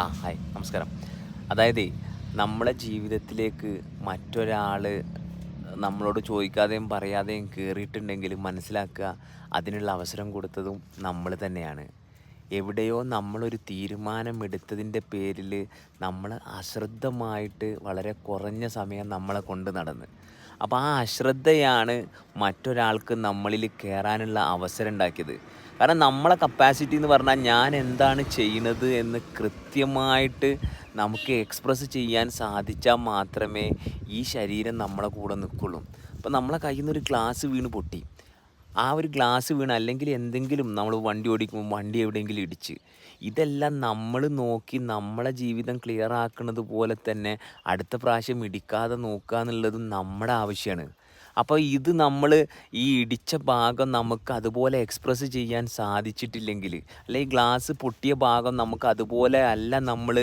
ആ ഹായ് നമസ്കാരം. അതായത് നമ്മളെ ജീവിതത്തിലേക്ക് മറ്റൊരാൾ നമ്മളോട് ചോദിക്കാതെയും പറയാതെയും കയറിയിട്ടുണ്ടെങ്കിൽ മനസ്സിലാക്കുക അതിനുള്ള അവസരം കൊടുത്തതും നമ്മൾ തന്നെയാണ്. എവിടെയോ നമ്മളൊരു തീരുമാനം എടുത്തതിന്റെ പേരിൽ നമ്മൾ അശ്രദ്ധമായിട്ട് വളരെ കുറഞ്ഞ സമയം നമ്മളെ കൊണ്ട് നടന്ന്. അപ്പോൾ ആ അശ്രദ്ധയാണ് മറ്റൊരാൾക്ക് നമ്മളിൽ കയറാനുള്ള അവസരം ഉണ്ടാക്കിയത്. കാരണം നമ്മളെ കപ്പാസിറ്റി എന്ന് പറഞ്ഞാൽ ഞാൻ എന്താണ് ചെയ്യുന്നത് എന്ന് കൃത്യമായിട്ട് നമുക്ക് എക്സ്പ്രസ് ചെയ്യാൻ സാധിച്ചാൽ മാത്രമേ ഈ ശരീരം നമ്മളെ കൂടെ നിൽക്കുള്ളൂ. അപ്പോൾ നമ്മളെ കയ്യിൽ നിന്ന് ഒരു ഗ്ലാസ് വീണ് പൊട്ടി. ആ ഒരു ഗ്ലാസ് വീണ് അല്ലെങ്കിൽ എന്തെങ്കിലും നമ്മൾ വണ്ടി ഓടിക്കുമ്പോൾ വണ്ടി എവിടെയെങ്കിലും ഇടിച്ച്. ഇതെല്ലാം നമ്മൾ നോക്കി നമ്മളെ ജീവിതം ക്ലിയർ ആക്കുന്നത് പോലെ തന്നെ അടുത്ത പ്രാവശ്യം ഇടിക്കാതെ നോക്കുക എന്നുള്ളതും നമ്മുടെ ആവശ്യമാണ്. അപ്പോൾ ഇത് നമ്മൾ ഈ ഇടിച്ച ഭാഗം നമുക്ക് അതുപോലെ എക്സ്പ്രസ് ചെയ്യാൻ സാധിച്ചിട്ടില്ലെങ്കിൽ അല്ലെങ്കിൽ ഗ്ലാസ് പൊട്ടിയ ഭാഗം നമുക്ക് അതുപോലെ അല്ല നമ്മൾ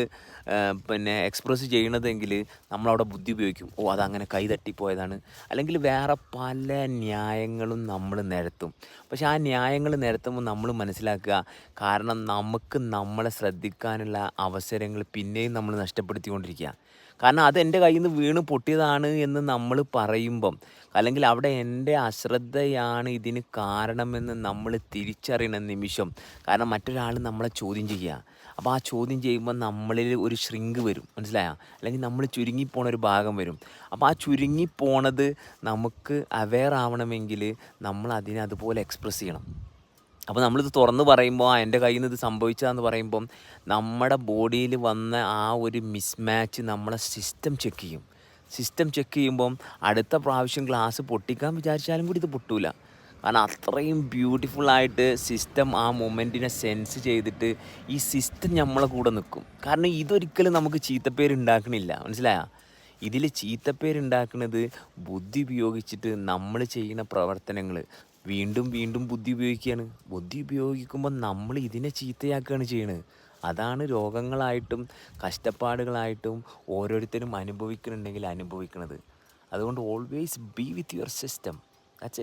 പിന്നെ എക്സ്പ്രസ് ചെയ്യണതെങ്കിൽ നമ്മളവിടെ ബുദ്ധി ഉപയോഗിക്കും. ഓ അതങ്ങനെ കൈ തട്ടിപ്പോയതാണ്. അല്ലെങ്കിൽ വേറെ പല ന്യായങ്ങളും നമ്മൾ നിരത്തും. പക്ഷെ ആ ന്യായങ്ങൾ നിരത്തുമ്പോൾ നമ്മൾ മനസ്സിലാക്കുക കാരണം നമുക്ക് നമ്മളെ ശ്രദ്ധിക്കാനുള്ള അവസരങ്ങൾ പിന്നെയും നമ്മൾ നഷ്ടപ്പെടുത്തിക്കൊണ്ടിരിക്കുക. കാരണം അത് എന്റെ കയ്യിൽ നിന്ന് വീണ് പൊട്ടിയതാണ് എന്ന് നമ്മൾ പറയുമ്പം അല്ലെങ്കിൽ അവിടെ എന്റെ അശ്രദ്ധയാണ് ഇതിന് കാരണമെന്ന് നമ്മൾ തിരിച്ചറിയണ നിമിഷം കാരണം മറ്റൊരാൾ നമ്മളെ ചോദ്യം ചെയ്യുക. അപ്പോൾ ആ ചോദ്യം ചെയ്യുമ്പോൾ നമ്മളിൽ ഒരു ശൃങ്ക് വരും മനസ്സിലായോ? അല്ലെങ്കിൽ നമ്മൾ ചുരുങ്ങിപ്പോണ ഒരു ഭാഗം വരും. അപ്പോൾ ആ ചുരുങ്ങിപ്പോണത് നമുക്ക് അവെയർ ആവണമെങ്കിൽ നമ്മൾ അതിനെ അതുപോലെ എക്സ്പ്രസ് ചെയ്യണം. അപ്പോൾ നമ്മളിത് തുറന്ന് പറയുമ്പോൾ ആ എന്റെ കയ്യിൽ നിന്ന് ഇത് സംഭവിച്ചതെന്ന് പറയുമ്പം നമ്മുടെ ബോഡിയിൽ വന്ന ആ ഒരു മിസ്മാച്ച് നമ്മളെ സിസ്റ്റം ചെക്ക് ചെയ്യും. സിസ്റ്റം ചെക്ക് ചെയ്യുമ്പം അടുത്ത പ്രാവശ്യം ഗ്ലാസ് പൊട്ടിക്കാൻ വിചാരിച്ചാലും കൂടി ഇത് പൊട്ടൂല. കാരണം അത്രയും ബ്യൂട്ടിഫുൾ ആയിട്ട് സിസ്റ്റം ആ മൊമെന്റിനെ സെൻസ് ചെയ്തിട്ട് ഈ സിസ്റ്റം നമ്മളെ കൂടെ നിൽക്കും കാരണം ഇതൊരിക്കലും നമുക്ക് ചീത്തപ്പേര് ഉണ്ടാക്കണില്ല മനസ്സിലായോ? ഇതിൽ ചീത്തപ്പേരുണ്ടാക്കുന്നത് ബുദ്ധി ഉപയോഗിച്ചിട്ട് നമ്മൾ ചെയ്യുന്ന പ്രവർത്തനങ്ങൾ വീണ്ടും വീണ്ടും ബുദ്ധി ഉപയോഗിക്കുകയാണ്. ബുദ്ധി ഉപയോഗിക്കുമ്പോൾ നമ്മൾ ഇതിനെ ചീത്തയാക്കുകയാണ് ചെയ്യുന്നത് അതാണ് രോഗങ്ങളായിട്ടും കഷ്ടപ്പാടുകളായിട്ടും ഓരോരുത്തരും അനുഭവിക്കുന്നുണ്ടെങ്കിൽ അനുഭവിക്കുന്നത് അതുകൊണ്ട് always be with your system it